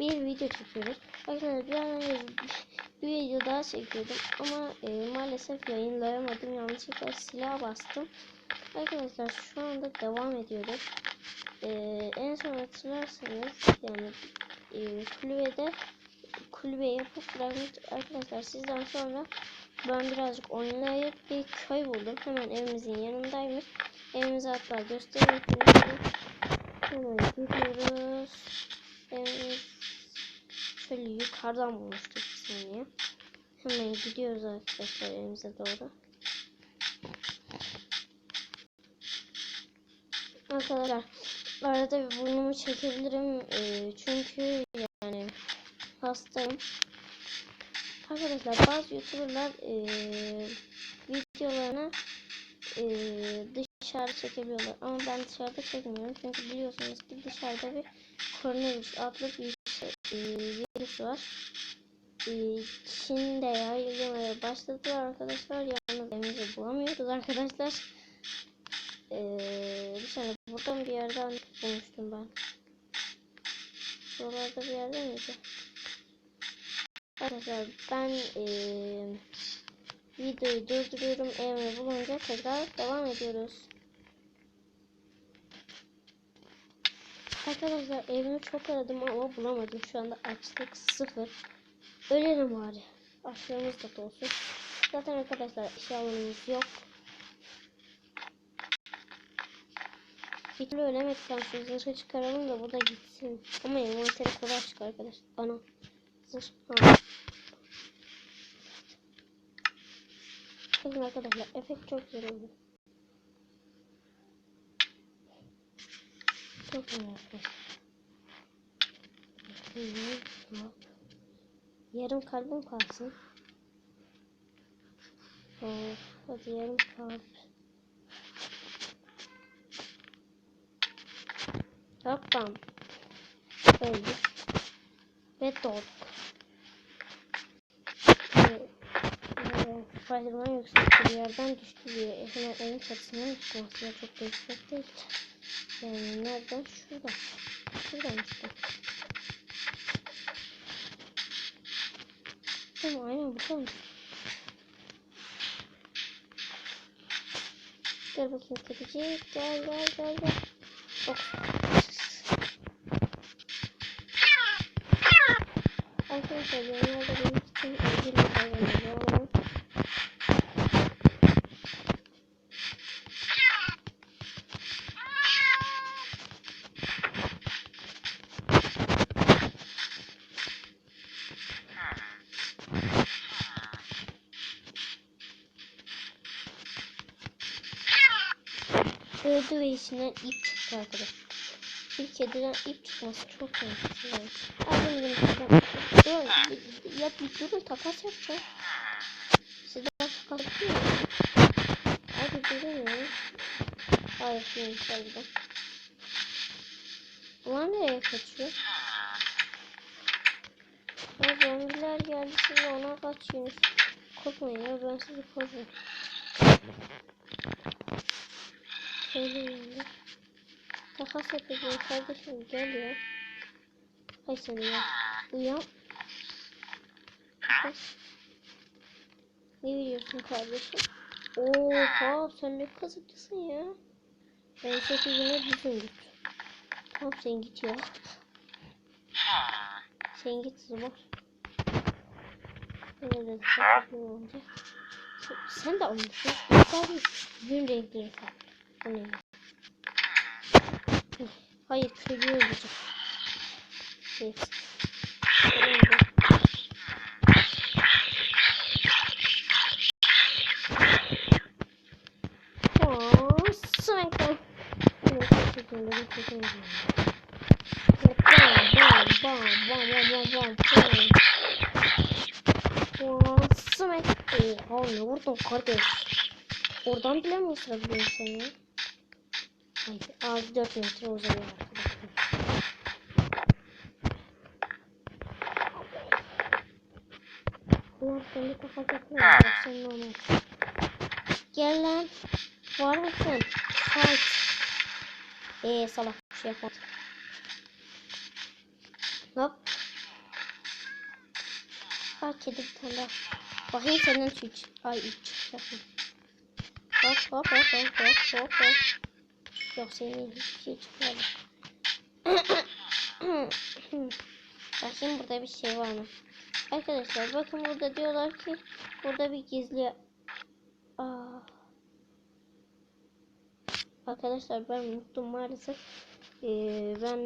bir video çekiyoruz. Arkadaşlar bir an bir video daha çekiyordum ama e, maalesef yayınlayamadım. Yanlışlıkla silah bastım. Arkadaşlar şu anda devam ediyoruz. E, en son hatırlarsanız yani e, kulübede kulübe yapıp bırakmış arkadaşlar sizden sonra ben birazcık oynayıp bir köy buldum. Hemen evimizin yanındaymış. Evimizi hatta göstereyim. Hemen gidiyoruz. Evimiz şöyle yukarıdan bulmuştuk saniye. Hemen gidiyoruz arkadaşlar evimize doğru. Arkadaşlar arada bir burnumu çekebilirim. Ee, çünkü yani hastayım. Arkadaşlar bazı youtuberlar eee videolarını eee dışarı çekebiliyorlar ama ben dışarıda çekmiyorum çünkü biliyorsunuz ki dışarıda bir koronavirüs adlı bir eee, virüs var. Eee, Çin'de yayılmaya başladı arkadaşlar yalnız evimizi bulamıyoruz arkadaşlar. Eee bir saniye buradan bir yerden bulmuştum ben. Buralarda bir yerde miydi? Arkadaşlar ben eee videoyu durduruyorum. Evimi bulunca tekrar devam ediyoruz. Arkadaşlar evimi çok aradım ama bulamadım. Şu anda açlık sıfır. Ölelim bari. Açlığımız da olsun. Zaten arkadaşlar eşyalarımız yok. Bir türlü ölemedikten şu zırhı çıkaralım da bu da gitsin. Ama envanteri kolay çıkar arkadaşlar. Ana. Zırh. Ha. Bakın arkadaşlar efekt çok güzel oldu. Çok hop. Yarım kalbim kalsın. Hop, hadi yarım kalp. Hoppam. Öldük. Ve doğduk. Spiderman yüksekte bir yerden düştü diye hemen evin çatısından çıkması çok da yüksek değil. Yani nereden? Şurada. Şuradan işte. Ama aynen bakalım. Gel bakayım kedicik. Gel gel gel gel. Bak. Arkadaşlar yorumlarda benim Öldü ve içinden ip çıktı arkadaşlar. Bir kediden ip çıkması çok mantıklı. Hadi benim kediden. Dur, ya bir durun takas yapacağım. Sizden takas yapıyor mu? Hadi ya. Hayır şimdi sayıda. Bunlar nereye kaçıyor? Ya zombiler geldi siz ona kaçıyorsunuz. Korkmayın ya ben sizi korurum. Şöyle yandı. Takas yapacağım kardeşim gel ya. Hay seni ya. Uyan. Takas. Ne biliyorsun kardeşim? Oha sen ne kazıklısın ya. Ben sekizine düzün git. Tamam sen git ya. Sen git zıbar. Öyle dedi. Sakın olunca. Sen, sen de olmuşsun. Sadece gün renkleri farklı. Bu ne? Hayır çocuğu ölecek. Evet. Smack. Oha ne vurdun kardeş? Oradan bile mi ısırabiliyorsun ya? Haydi ağzı 4 metre uzanıyor arkadaşlar. Ulan sen de kafa takma ya. Sen normal. Gel lan. Var mısın? Kaç. Eee salak bir şey yapmadım. Hop. Aa kedi bir tane daha. Bakayım senden üç. Ay üç çıkacak mı? Hop hop hop hop hop hop hop. Yok senin şey çıkmadı. Bakayım burada bir şey var mı? Arkadaşlar bakın burada diyorlar ki burada bir gizli Aa. Arkadaşlar ben unuttum maalesef. Ee, ben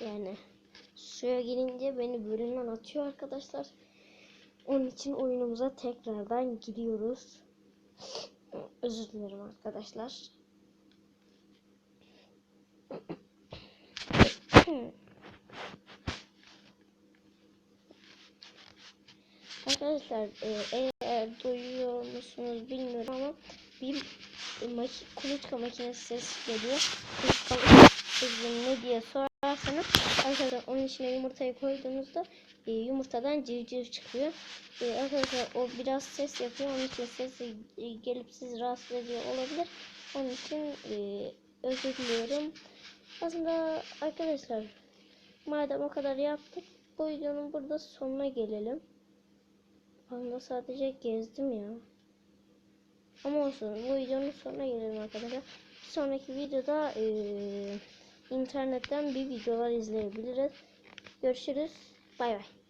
yani suya girince beni bölümden atıyor arkadaşlar. Onun için oyunumuza tekrardan gidiyoruz. Özür dilerim arkadaşlar. Arkadaşlar e, eğer duyuyor musunuz bilmiyorum ama bir maki, kuluçka makinesi ses geliyor. Kuluçka ne diye sorarsanız arkadaşlar onun içine yumurtayı koyduğunuzda e, yumurtadan civciv çıkıyor. E, arkadaşlar o biraz ses yapıyor. Onun için ses e, gelip sizi rahatsız ediyor olabilir. Onun için e, özür. Aslında arkadaşlar madem o kadar yaptık bu videonun burada sonuna gelelim. Anda sadece gezdim ya. Ama olsun bu videonun sonuna gelelim arkadaşlar. Bir sonraki videoda eee internetten bir videolar izleyebiliriz. Görüşürüz. Bay bay.